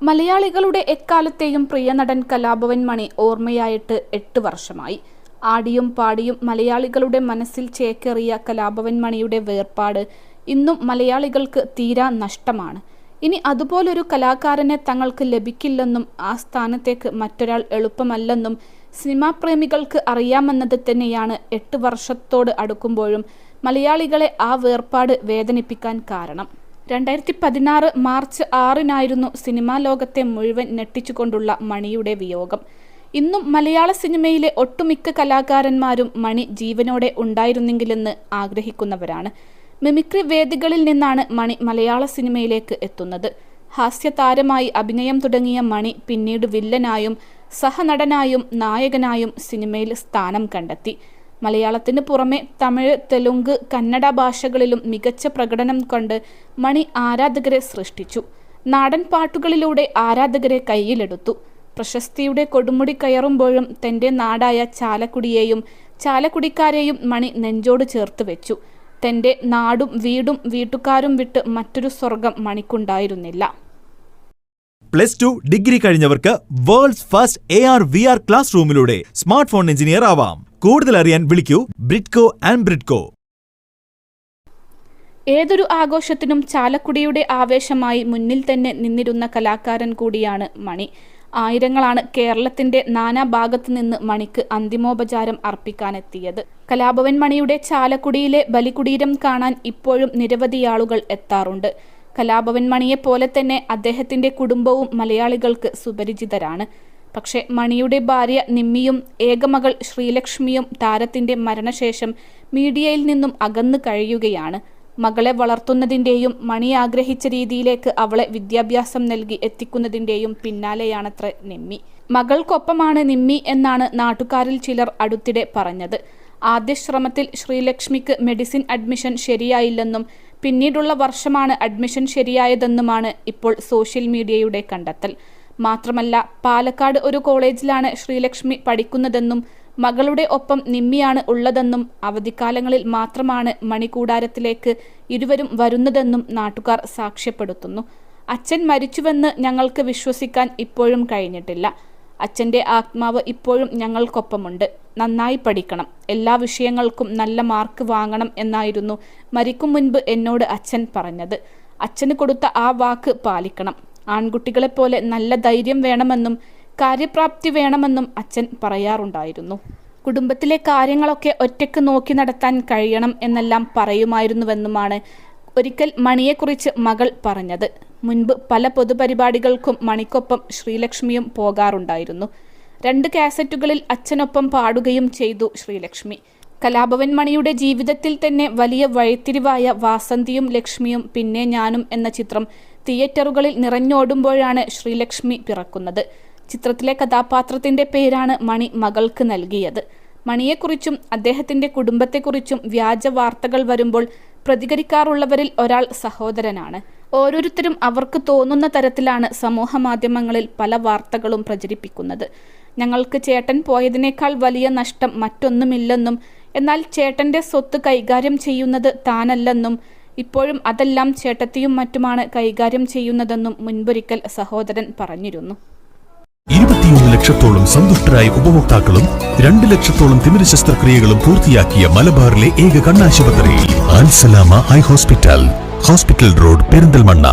മലയാളികളുടെ എക്കാലത്തെയും പ്രിയ നടൻ കലാഭവൻ മണി ഓർമ്മയായിട്ട് എട്ട് വർഷമായി. ആടിയും പാടിയും മലയാളികളുടെ മനസ്സിൽ ചേക്കേറിയ കലാഭവൻ മണിയുടെ വേർപാട് ഇന്നും മലയാളികൾക്ക് തീരാ നഷ്ടമാണ്. ഇനി അതുപോലൊരു കലാകാരനെ തങ്ങൾക്ക് ലഭിക്കില്ലെന്നും ആ സ്ഥാനത്തേക്ക് മറ്റൊരാൾ എളുപ്പമല്ലെന്നും സിനിമാ പ്രേമികൾക്ക് അറിയാമെന്നത് തന്നെയാണ് എട്ട് വർഷത്തോട് അടുക്കുമ്പോഴും മലയാളികളെ ആ വേർപാട് വേദനിപ്പിക്കാൻ കാരണം. രണ്ടായിരത്തി പതിനാറ് മാർച്ച് ആറിനായിരുന്നു സിനിമാ ലോകത്തെ മുഴുവൻ ഞെട്ടിച്ചുകൊണ്ടുള്ള മണിയുടെ വിയോഗം. ഇന്നും മലയാള സിനിമയിലെ ഒട്ടുമിക്ക കലാകാരന്മാരും മണി ജീവനോടെ ഉണ്ടായിരുന്നെങ്കിലെന്ന് ആഗ്രഹിക്കുന്നവരാണ്. മിമിക്രി വേദികളിൽ നിന്നാണ് മണി മലയാള സിനിമയിലേക്ക് എത്തുന്നത്. ഹാസ്യതാരമായി അഭിനയം തുടങ്ങിയ മണി പിന്നീട് വില്ലനായും സഹനടനായും നായകനായും സിനിമയിൽ സ്ഥാനം കണ്ടെത്തി. മലയാളത്തിന് പുറമെ തമിഴ് തെലുങ്ക് കന്നഡ ഭാഷകളിലും മികച്ച പ്രകടനം കണ്ട് മണി ആരാധകരെ സൃഷ്ടിച്ചു. നാടൻ പാട്ടുകളിലൂടെ ആരാധകരെ കയ്യിലെടുത്തു. പ്രശസ്തിയുടെ കൊടുമുടി കയറുമ്പോഴും തന്റെ നാടായ ചാലക്കുടിയെയും ചാലക്കുടിക്കാരെയും മണി നെഞ്ചോട് ചേർത്ത് വെച്ചു. തന്റെ നാടും വീടും വീട്ടുകാരും വിട്ട് മറ്റൊരു സ്വർഗം മണിക്കുണ്ടായിരുന്നില്ല. Plus two degree കഴിഞ്ഞവർക്ക് world's first A R V R class റൂമിലൂടെ smart phone engineer ആവാം. കൂടുതൽ അറിയാൻ വിളിക്കൂ ബ്രിഡ്കോ ആൻഡ് ബ്രിഡ്കോ. ഏതൊരു ആഘോഷത്തിനും ചാലക്കുടിയുടെ ആവേശമായി മുന്നിൽ തന്നെ നിന്നിരുന്ന കലാകാരൻ കൂടിയാണ് മണി. ആയിരങ്ങളാണ് കേരളത്തിന്റെ നാനാഭാഗത്തു നിന്ന് മണിക്ക് അന്തിമോപചാരം അർപ്പിക്കാനെത്തിയത്. കലാഭവൻ മണിയുടെ ചാലക്കുടിയിലെ ബലികുടീരം കാണാൻ ഇപ്പോഴും നിരവധി ആളുകൾ എത്താറുണ്ട്. കലാഭവൻ മണിയെ പോലെ തന്നെ അദ്ദേഹത്തിന്റെ കുടുംബവും മലയാളികൾക്ക് സുപരിചിതരാണ്. പക്ഷേ മണിയുടെ ഭാര്യ നിമ്മിയും ഏകമകൾ ശ്രീലക്ഷ്മിയും താരത്തിന്റെ മരണശേഷം മീഡിയയിൽ നിന്നും അകന്നു കഴിയുകയാണ്. മകളെ വളർത്തുന്നതിന്റെയും മണി ആഗ്രഹിച്ച രീതിയിലേക്ക് അവളെ വിദ്യാഭ്യാസം നൽകി എത്തിക്കുന്നതിന്റെയും പിന്നാലെയാണത്ര നിമ്മി. മകൾക്കൊപ്പമാണ് നിമ്മി എന്നാണ് നാട്ടുകാരിൽ ചിലർ അടുത്തിടെ പറഞ്ഞത്. ആദ്യ ശ്രമത്തിൽ ശ്രീലക്ഷ്മിക്ക് മെഡിസിൻ അഡ്മിഷൻ ശരിയായില്ലെന്നും പിന്നീടുള്ള വർഷമാണ് അഡ്മിഷൻ ശരിയായതെന്നുമാണ് ഇപ്പോൾ സോഷ്യൽ മീഡിയയുടെ കണ്ടെത്തൽ. മാത്രമല്ല പാലക്കാട് ഒരു കോളേജിലാണ് ശ്രീലക്ഷ്മി പഠിക്കുന്നതെന്നും മകളുടെ ഒപ്പം നിമ്മിയാണ് ഉള്ളതെന്നും അവധിക്കാലങ്ങളിൽ മാത്രമാണ് മണികൂടാരത്തിലേക്ക് ഇരുവരും വരുന്നതെന്നും നാട്ടുകാർ സാക്ഷ്യപ്പെടുത്തുന്നു. അച്ഛൻ മരിച്ചുവെന്ന് ഞങ്ങൾക്ക് വിശ്വസിക്കാൻ ഇപ്പോഴും കഴിഞ്ഞിട്ടില്ല. അച്ഛന്റെ ആത്മാവ് ഇപ്പോഴും ഞങ്ങൾക്കൊപ്പമുണ്ട്. നന്നായി പഠിക്കണം. എല്ലാ വിഷയങ്ങൾക്കും നല്ല മാർക്ക് വാങ്ങണം എന്നായിരുന്നു മരിക്കും മുൻപ് എന്നോട് അച്ഛൻ പറഞ്ഞത്. അച്ഛന് കൊടുത്ത ആ വാക്ക് പാലിക്കണം. ആൺകുട്ടികളെപ്പോലെ നല്ല ധൈര്യം വേണമെന്നും കാര്യപ്രാപ്തി വേണമെന്നും അച്ഛൻ പറയാറുണ്ടായിരുന്നു. കുടുംബത്തിലെ കാര്യങ്ങളൊക്കെ ഒറ്റയ്ക്ക് നോക്കി നടത്താൻ കഴിയണം എന്നെല്ലാം പറയുമായിരുന്നുവെന്നുമാണ് ഒരിക്കൽ മണിയെക്കുറിച്ച് മകൾ പറഞ്ഞത്. മുൻപ് പല പൊതുപരിപാടികൾക്കും മണിക്കൊപ്പം ശ്രീലക്ഷ്മിയും പോകാറുണ്ടായിരുന്നു. രണ്ട് കാസറ്റുകളിൽ അച്ഛനൊപ്പം പാടുകയും ചെയ്തു ശ്രീലക്ഷ്മി. കലാഭവൻ മണിയുടെ ജീവിതത്തിൽ തന്നെ വലിയ വഴിത്തിരിവായ വാസന്തിയും ലക്ഷ്മിയും പിന്നെ ഞാനും എന്ന ചിത്രം തിയേറ്ററുകളിൽ നിറഞ്ഞോടുമ്പോഴാണ് ശ്രീലക്ഷ്മി പിറക്കുന്നത്. ചിത്രത്തിലെ കഥാപാത്രത്തിന്റെ പേരാണ് മണി മകൾക്ക് നൽകിയത്. മണിയെക്കുറിച്ചും അദ്ദേഹത്തിന്റെ കുടുംബത്തെക്കുറിച്ചും വ്യാജ വാർത്തകൾ വരുമ്പോൾ പ്രതികരിക്കാറുള്ളവരിൽ ഒരാൾ സഹോദരനാണ്. ഓരോരുത്തരും അവർക്ക് തോന്നുന്ന തരത്തിലാണ് സമൂഹ മാധ്യമങ്ങളിൽ പല വാർത്തകളും പ്രചരിപ്പിക്കുന്നത്. ഞങ്ങൾക്ക് ചേട്ടൻ പോയതിനേക്കാൾ വലിയ നഷ്ടം മറ്റൊന്നുമില്ലെന്നും എന്നാൽ ചേട്ടന്റെ സ്വത്ത് കൈകാര്യം ചെയ്യുന്നത് താനല്ലെന്നും ഇപ്പോഴും അതെല്ലാം ചേട്ടത്തിയും മറ്റുമാണ് കൈകാര്യം ചെയ്യുന്നതെന്നും മുൻപൊരിക്കൽ സഹോദരൻ പറഞ്ഞിരുന്നു. ഇരുപത്തിയൊന്ന് ലക്ഷത്തോളം സന്തുഷ്ടരായ ഉപഭോക്താക്കളും രണ്ട് ലക്ഷത്തോളം തിമിര ശസ്ത്രക്രിയകളും പൂർത്തിയാക്കിയ മലബാറിലെ ഏക കണ്ണാശുപത്രി Al Salama eye hospital. Hospital road Perinthalmanna.